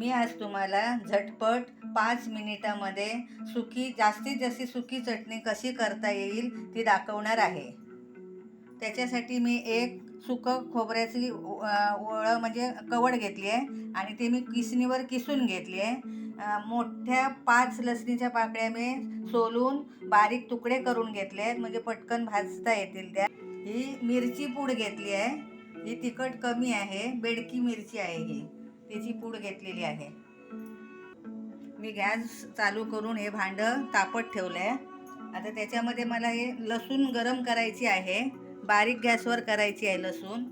मी आज तुम्हाला झटपट पाच मिनिटामध्ये सुकी जास्तीत जास्त सुकी चटणी कशी करता येईल ती दाखवणार आहे. त्याच्यासाठी मी एक सुकं खोबऱ्याची अ, वळं म्हणजे कवड घेतली आहे आणि ते मी किसणीवर किसून घेतली आहे. मोठ्या पाच लसणीच्या पाकळ्या मी सोलून बारीक तुकडे करून घेतले आहेत म्हणजे पटकन भाजता येतील त्या. ही मिरची पूड घेतली आहे. ही तिखट कमी आहे बेडकी मिरची आहे ही. त्याची पूड घेतलेली आहे. मी गॅस चालू करून हे भांडं तापत ठेवलं आहे आता त्याच्यामध्ये मला हे लसूण गरम करायची आहे. बारीक गॅसवर करायची आहे लसूण.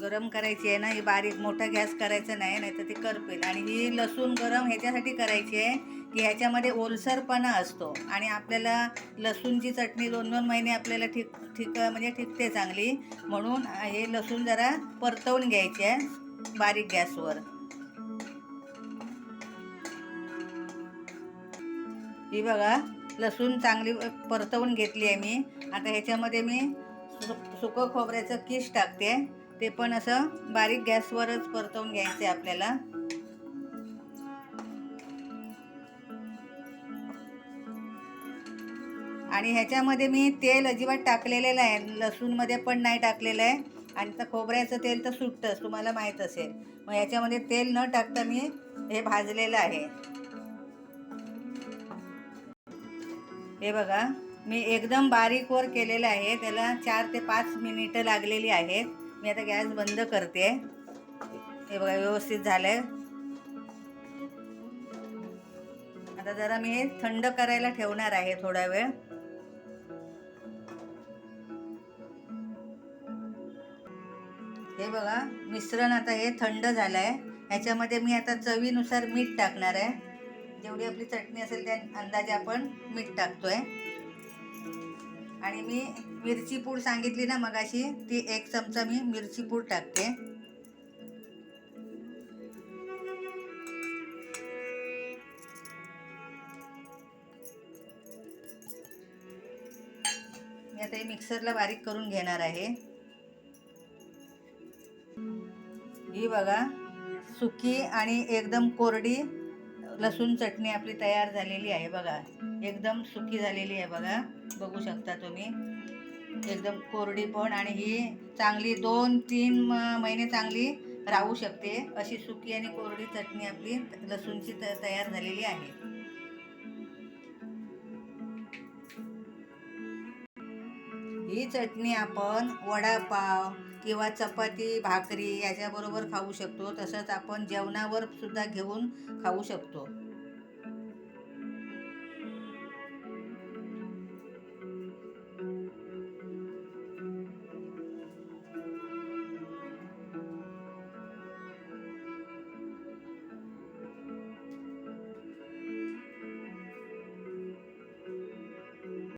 गरम करायची आहे ना ही बारीक मोठा गॅस करायचा नाही नाही तर ती करपेल. आणि ही लसूण गरम ह्याच्यासाठी करायची आहे की ह्याच्यामध्ये ओलसरपणा असतो. आणि आपल्याला लसूणची चटणी दोन दोन महिने आपल्याला ठीक ठीक म्हणजे ठिकते चांगली. म्हणून हे लसूण जरा परतवून घ्यायची आहे. बारीक गॅसवर ही बघा लसूण चांगली परतवून घेतली आहे मी. आता ह्याच्यामध्ये मी सु सुकं खोबऱ्याचं किस टाकते. ते पण असं बारीक गॅसवरच परतवून घ्यायचं आहे आपल्याला. आणि ह्याच्यामध्ये मी तेल अजिबात टाकलेलं आहे लसूणमध्ये पण नाही टाकलेलं आहे. आणि तर खोबऱ्याचं तेल तर सुटतंच तुम्हाला माहीत असेल. मग याच्यामध्ये तेल न टाकता मी हे भाजलेलं आहे. हे बघा मी एकदम बारीकवर केलेलं आहे. त्याला चार ते पाच मिनिटं लागलेली आहेत. मी आता गॅस बंद करते. हे बघा व्यवस्थित झालंय. आता जरा मी हे थंड करायला ठेवणार आहे थोडा वेळ. हे बघा मिश्रण आता हे थंड झालं आहे ह्याच्यामध्ये मी आता चवीनुसार मीठ टाकणार आहे. जेवढी आपली चटणी असेल त्या अंदाजे आपण मीठ टाकतोय. आणि मी मिरची पूड सांगितली ना मगाशी ती एक चमचा मी मिरची पूड टाकते. मी आता हे मिक्सरला बारीक करून घेणार आहे. ही बघा सुकी आणि एकदम कोरडी लसूण चटणी आपली तयार झालेली आहे बघा. एकदम सुकी झालेली आहे बघा. बघू शकता तुम्ही. एकदम कोरडी पण आणि ही चांगली दोन तीन महिने चांगली राहू शकते. अशी सुकी आणि कोरडी चटणी आपली लसूणची त तयार झालेली आहे. ही चटणी आपण वडापाव किंवा चपाती भाकरी याच्याबरोबर खाऊ शकतो. तसंच आपण जेवणावर सुद्धा घेऊन खाऊ शकतो.